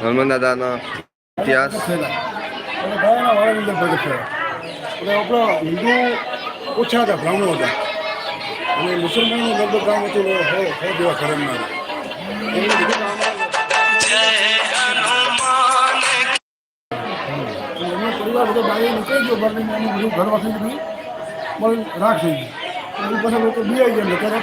હનુમાન દાદાનો ઇતિહાસ આપણા હિન્દુ ઓછા હતા બ્રાહ્મણો હતા. અને મુસલમાનો લગભગ ગામ હતું. જેવા ખરમનાર એમનો પરિવાર બધો બહાર નીકળી ગયો બધું બધું રાખ થઈ ગઈ પછી લોકો બી આવી ગયા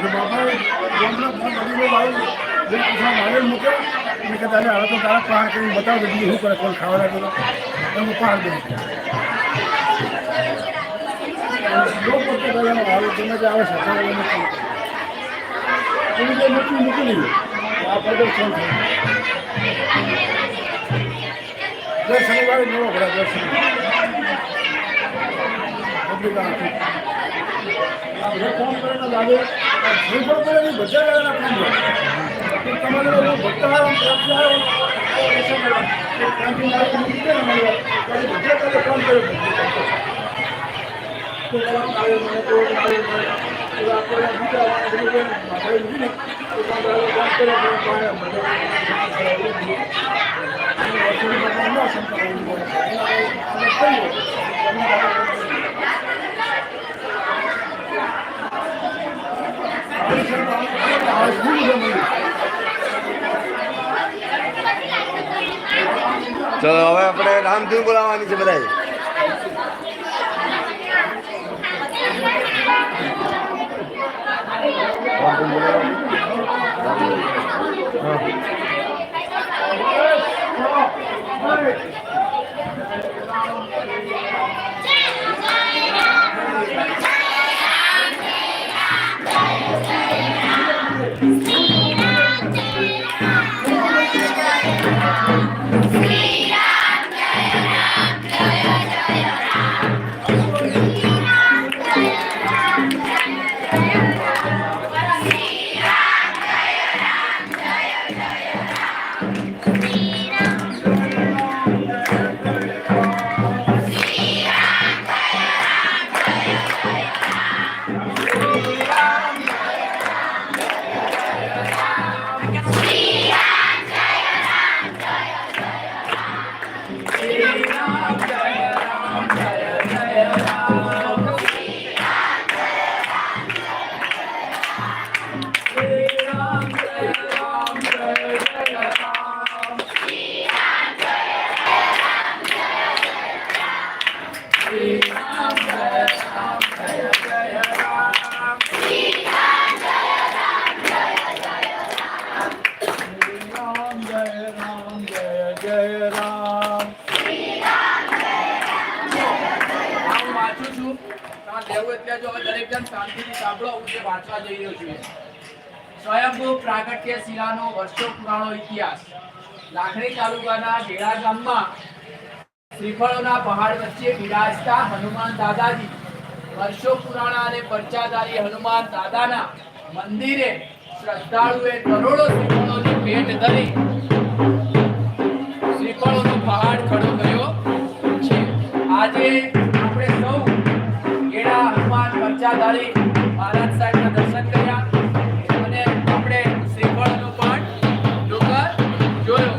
ખાય બાપાએ ગામના પાંચ અઢી આવી બે પૂછા મારે મૂકે અને કે તારે હવે તો તારા પહાડ કરીને બતાવો કે શું કરે કોણ ખાવા એનું કરી પડતો દાદાનો આવે તમે જે આવે સાથે એને એની જે મૂકી લીધું આ પ્રદર્શન દર શનિવારે નવો ભરા દર શનિવારે. પબ્લિક બધા ફોન કરીને લાગે શ્રીફળ કરે નહીં બધા દાદાના ફોન લે તમારે લોકો ભક્ત આવ્યો ત્યાંથી આવ્યો ત્યાંથી આવ્યો મૂકી દે ને મારી વાત. ત્યારે બધા તારે ફોન કર્યો તો કલાક આવ્યો મને તો આવ્યો મને. તો આપણે બીજા બધું કંઈ માથાએ મૂકી ને તો કામ કર્યો કામ કર્યો તો પાયા બધા અને વર્ષોની બધા ના શંકા હોવી જોઈએ. અને કહીએ, તમે આ શું છે મને? ચલો હવે આપણે રામધૂન બોલાવવાની છે બધા બોલાવવાની. વર્ષો હનુમાન દાદાજી. વર્ષો પુરાણા અને પંચાધારી હનુમાન દાદાના મંદિરે શ્રદ્ધાળુએ કરોડો શ્રીફળોની ભેટ ધરી. શ્રીફળોનો પહાડ ખડો કર્યો. છે આજે પરચાધારી મહારાજ સાહેબના દર્શન કર્યા અને આપણે શ્રીફળનો પણ ડુંગર જોયો.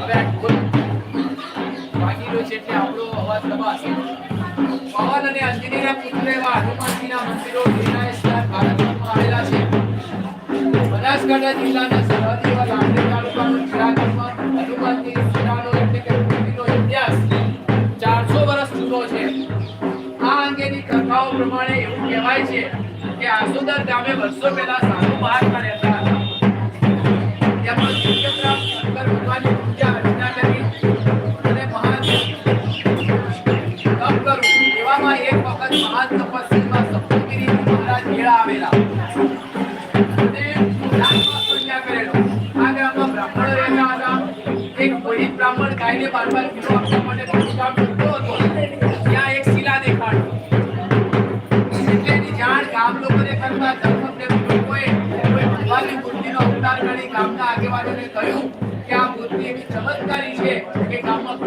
હવે આ ઢોલ વાગી રહ્યો છે એટલે આપણો અવાજ દબાશે પવન અને અંજનીના પુત્ર એવા હનુમાનજીના મંદિરો ગિરનાર ભારતમાં આવેલા છે. બનાસકાંઠા જિલ્લાના સરહદી એવા કહેવાય છે કે આસુદર ગામે વર્ષો પહેલા સાધુ બહાર કર્યા હતા.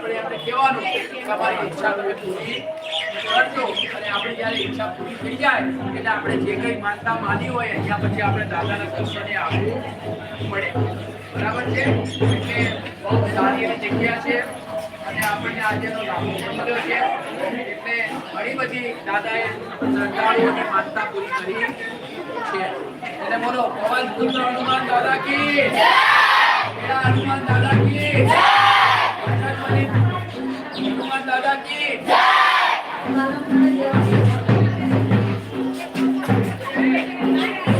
આપણે આપણે કહેવાનું કે ઈચ્છા તમે પૂરી કરજો. અને આપણી જ્યારે ઈચ્છા પૂરી થઈ જાય, એટલે આપણે જે કંઈ માનતા માની હોય, અહીંયા પછી આપણે દાદાના દર્શને આવવું પડે. બરાબર છે? એટલે બહુ સારી એવી જગ્યા છે. અને આપણને આજેનો લાભો પણ મળ્યો છે. એટલે ઘણી બધી દાદાએ શ્રદ્ધાળુઓની માનતા પૂરી કરી છે. એટલે બોલો પવન પુત્ર હનુમાન દાદા કી હનુમાન દાદા હનુમાન દાદા કી જય